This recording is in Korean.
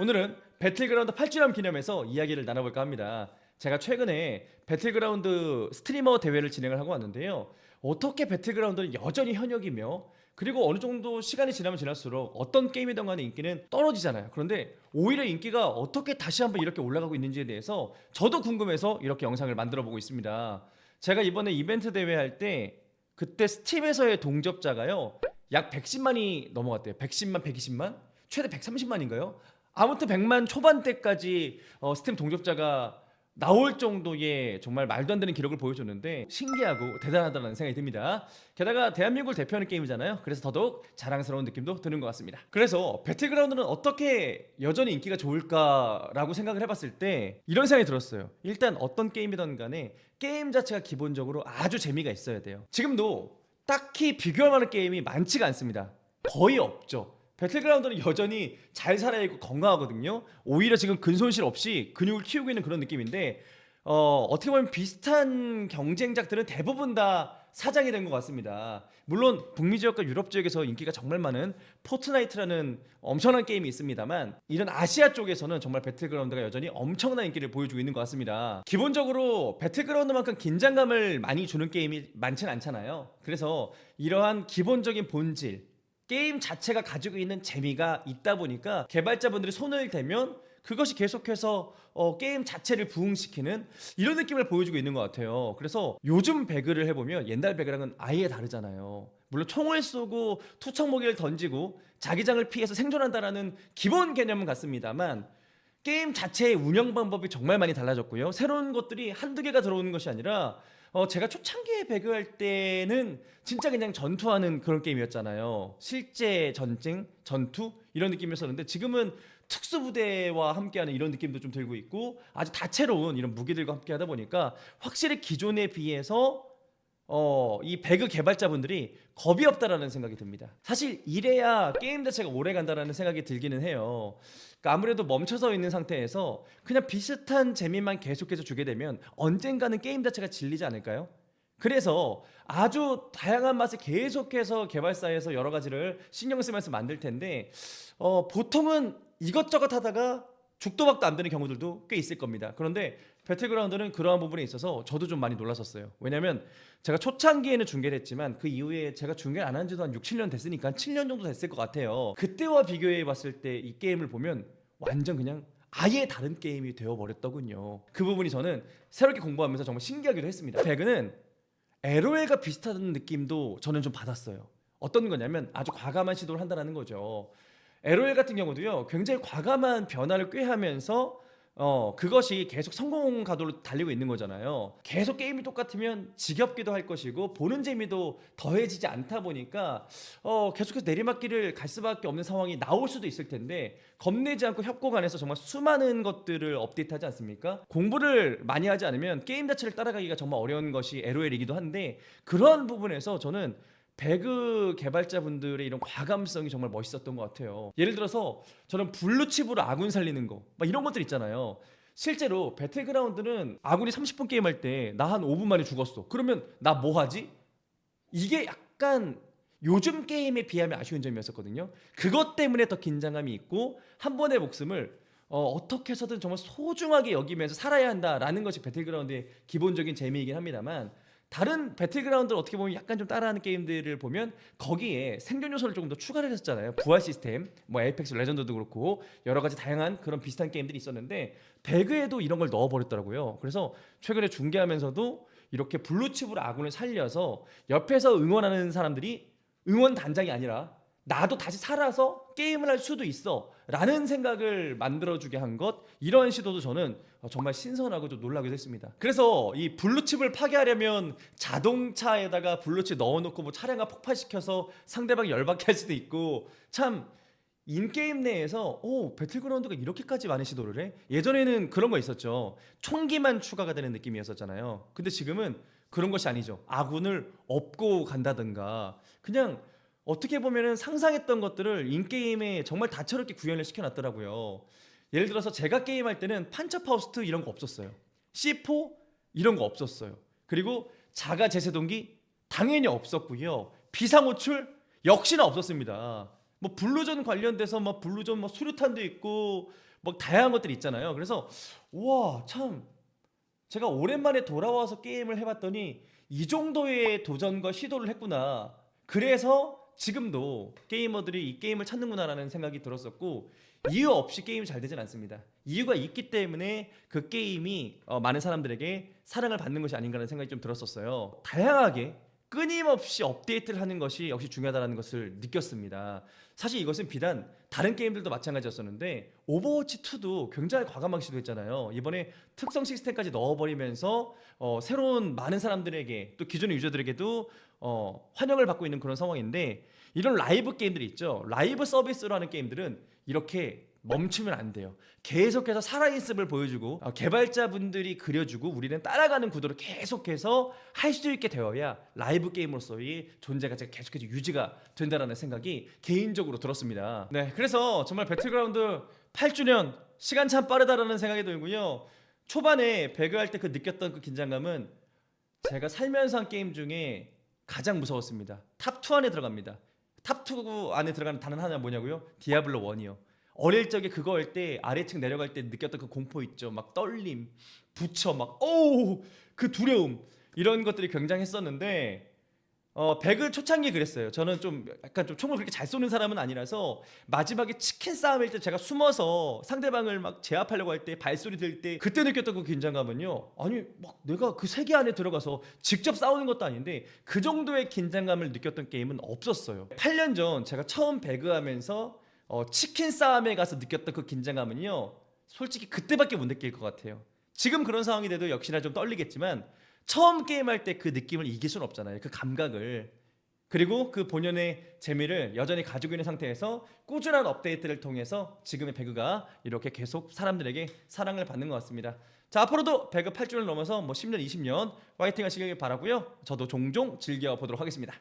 오늘은 배틀그라운드 8주년 기념해서 이야기를 나눠볼까 합니다. 제가 최근에 배틀그라운드 스트리머 대회를 진행을 하고 왔는데요. 어떻게 배틀그라운드는 여전히 현역이며 그리고 어느 정도 시간이 지나면 지날수록 어떤 게임이든 간에 인기는 떨어지잖아요. 그런데 오히려 인기가 어떻게 다시 한번 이렇게 올라가고 있는지에 대해서 저도 궁금해서 이렇게 영상을 만들어 보고 있습니다. 제가 이번에 이벤트 대회 할 때 그때 스팀에서의 동접자가요. 약 110만이 넘어갔대요. 110만, 120만? 최대 130만인가요? 아무튼 100만 초반대까지 어, 스팀 동접자가 나올 정도의 정말 말도 안 되는 기록을 보여줬는데 신기하고 대단하다는 생각이 듭니다. 게다가 대한민국을 대표하는 게임이잖아요. 그래서 더더욱 자랑스러운 느낌도 드는 것 같습니다. 그래서 배틀그라운드는 어떻게 여전히 인기가 좋을까라고 생각을 해봤을 때 이런 생각이 들었어요. 일단 어떤 게임이든 간에 게임 자체가 기본적으로 아주 재미가 있어야 돼요. 지금도 딱히 비교할 만한 게임이 많지가 않습니다. 거의 없죠. 배틀그라운드는 여전히 잘 살아있고 건강하거든요. 오히려 지금 근손실 없이 근육을 키우고 있는 그런 느낌인데 어, 어떻게 보면 비슷한 경쟁작들은 대부분 다 사장이 된 것 같습니다. 물론 북미 지역과 유럽 지역에서 인기가 정말 많은 포트나이트라는 엄청난 게임이 있습니다만 이런 아시아 쪽에서는 정말 배틀그라운드가 여전히 엄청난 인기를 보여주고 있는 것 같습니다. 기본적으로 배틀그라운드만큼 긴장감을 많이 주는 게임이 많진 않잖아요. 그래서 이러한 기본적인 본질 게임 자체가 가지고 있는 재미가 있다 보니까 개발자분들이 손을 대면 그것이 계속해서 어, 게임 자체를 부흥시키는 이런 느낌을 보여주고 있는 것 같아요. 그래서 요즘 배그를 해보면 옛날 배그랑은 아예 다르잖아요. 물론 총을 쏘고 투척모기를 던지고 자기장을 피해서 생존한다라는 기본 개념은 같습니다만 게임 자체의 운영 방법이 정말 많이 달라졌고요. 새로운 것들이 한두 개가 들어오는 것이 아니라 어, 제가 초창기에 배그할 때는 진짜 그냥 전투하는 그런 게임이었잖아요. 실제 전쟁, 전투 이런 느낌이었었는데 지금은 특수부대와 함께하는 이런 느낌도 좀 들고 있고 아주 다채로운 이런 무기들과 함께하다 보니까 확실히 기존에 비해서 어, 이 배그 개발자분들이 겁이 없다라는 생각이 듭니다. 사실 이래야 게임 자체가 오래 간다라는 생각이 들기는 해요. 그러니까 아무래도 멈춰서 있는 상태에서 그냥 비슷한 재미만 계속해서 주게 되면 언젠가는 게임 자체가 질리지 않을까요? 그래서 아주 다양한 맛을 계속해서 개발사에서 여러 가지를 신경 쓰면서 만들 텐데 어, 보통은 이것저것 하다가 죽도 박도 안 되는 경우들도 꽤 있을 겁니다. 그런데 배틀그라운드는 그러한 부분에 있어서 저도 좀 많이 놀랐었어요. 왜냐면 제가 초창기에는 중계를 했지만 그 이후에 제가 중계를 안 한 지도 한 6, 7년 됐으니까 한 7년 정도 됐을 것 같아요. 그때와 비교해 봤을 때 이 게임을 보면 완전 그냥 아예 다른 게임이 되어 버렸더군요. 그 부분이 저는 새롭게 공부하면서 정말 신기하기도 했습니다. 배그는 LOL과 비슷한 느낌도 저는 좀 받았어요. 어떤 거냐면 아주 과감한 시도를 한다는 거죠. LOL 같은 경우도요, 굉장히 과감한 변화를 꾀하면서 어 그것이 계속 성공 가도로 달리고 있는 거잖아요. 계속 게임이 똑같으면 지겹기도 할 것이고 보는 재미도 더해지지 않다 보니까 어 계속해서 내리막길을 갈 수밖에 없는 상황이 나올 수도 있을 텐데 겁내지 않고 협곡 안에서 정말 수많은 것들을 업데이트하지 않습니까? 공부를 많이 하지 않으면 게임 자체를 따라가기가 정말 어려운 것이 LOL이기도 한데 그런 부분에서 저는 배그 개발자분들의 이런 과감성이 정말 멋있었던 것 같아요. 예를 들어서 저는 블루칩으로 아군 살리는 거, 막 이런 것들 있잖아요. 실제로 배틀그라운드는 아군이 30분 게임할 때 나 한 5분 만에 죽었어. 그러면 나 뭐 하지? 이게 약간 요즘 게임에 비하면 아쉬운 점이었었거든요. 그것 때문에 더 긴장감이 있고 한 번의 목숨을 어, 어떻게 해서든 정말 소중하게 여기면서 살아야 한다라는 것이 배틀그라운드의 기본적인 재미이긴 합니다만 다른 배틀그라운드를 어떻게 보면 약간 좀 따라하는 게임들을 보면 거기에 생존 요소를 조금 더 추가를 했었잖아요. 부활 시스템, 뭐 에이펙스 레전드도 그렇고 여러 가지 다양한 그런 비슷한 게임들이 있었는데 배그에도 이런 걸 넣어버렸더라고요. 그래서 최근에 중계하면서도 이렇게 블루칩으로 아군을 살려서 옆에서 응원하는 사람들이 응원 단장이 아니라 나도 다시 살아서 게임을 할 수도 있어 라는 생각을 만들어주게 한 것 이런 시도도 저는 정말 신선하고 좀 놀라기도 했습니다. 그래서 이 블루칩을 파괴하려면 자동차에다가 블루칩 넣어놓고 뭐 차량을 폭파시켜서 상대방이 열받게 할 수도 있고 참 인게임 내에서 오 배틀그라운드가 이렇게까지 많은 시도를 해? 예전에는 그런 거 있었죠. 총기만 추가가 되는 느낌이었었잖아요. 근데 지금은 그런 것이 아니죠. 아군을 업고 간다든가 그냥 어떻게 보면은 상상했던 것들을 인게임에 정말 다채롭게 구현을 시켜놨더라고요. 예를 들어서 제가 게임할 때는 판처파우스트 이런 거 없었어요. C4 이런 거 없었어요. 그리고 자가 제세동기 당연히 없었고요. 비상호출 역시나 없었습니다. 뭐 블루존 관련돼서 뭐 블루존 뭐 수류탄도 있고 뭐 다양한 것들이 있잖아요. 그래서 우와 참 제가 오랜만에 돌아와서 게임을 해봤더니 이 정도의 도전과 시도를 했구나. 그래서 지금도 게이머들이 이 게임을 찾는구나라는 생각이 들었었고 이유 없이 게임이 잘 되진 않습니다. 이유가 있기 때문에 그 게임이 어, 많은 사람들에게 사랑을 받는 것이 아닌가라는 생각이 좀 들었었어요. 다양하게 끊임없이 업데이트를 하는 것이 역시 중요하다는 것을 느꼈습니다. 사실 이것은 비단 다른 게임들도 마찬가지였었는데 오버워치 2도 굉장히 과감하게 시도했잖아요. 이번에 특성 시스템까지 넣어버리면서 어, 새로운 많은 사람들에게 또 기존의 유저들에게도 어, 환영을 받고 있는 그런 상황인데 이런 라이브 게임들이 있죠. 라이브 서비스로 하는 게임들은 이렇게 멈추면 안 돼요. 계속해서 살아있음을 보여주고 어, 개발자분들이 그려주고 우리는 따라가는 구도를 계속해서 할 수 있게 되어야 라이브 게임으로서의 존재가 계속해서 유지가 된다라는 생각이 개인적으로 들었습니다. 네, 그래서 정말 배틀그라운드 8주년 시간 참 빠르다라는 생각이 들고요. 초반에 배그할 때 그 느꼈던 그 긴장감은 제가 살면서 한 게임 중에 가장 무서웠습니다. 탑2 안에 들어갑니다. 탑2 안에 들어가는 단 하나 뭐냐고요? 디아블로 1이요. 어릴 적에 그거 할 때 아래층 내려갈 때 느꼈던 그 공포 있죠. 막 떨림, 부처 막 어우 그 두려움 이런 것들이 굉장했었는데 어 배그 초창기 그랬어요. 저는 좀 약간 좀 총을 그렇게 잘 쏘는 사람은 아니라서 마지막에 치킨 싸움일 때 제가 숨어서 상대방을 막 제압하려고 할 때 발소리 들 때 그때 느꼈던 그 긴장감은요. 아니 막 내가 그 세계 안에 들어가서 직접 싸우는 것도 아닌데 그 정도의 긴장감을 느꼈던 게임은 없었어요. 8년 전 제가 처음 배그 하면서 어, 치킨 싸움에 가서 느꼈던 그 긴장감은요. 솔직히 그때밖에 못 느낄 것 같아요. 지금 그런 상황이 돼도 역시나 좀 떨리겠지만 처음 게임할 때 그 느낌을 이길 수는 없잖아요. 그 감각을. 그리고 그 본연의 재미를 여전히 가지고 있는 상태에서 꾸준한 업데이트를 통해서 지금의 배그가 이렇게 계속 사람들에게 사랑을 받는 것 같습니다. 자 앞으로도 배그 8주를 넘어서 뭐 10년, 20년 화이팅 하시길 바라고요. 저도 종종 즐겨 보도록 하겠습니다.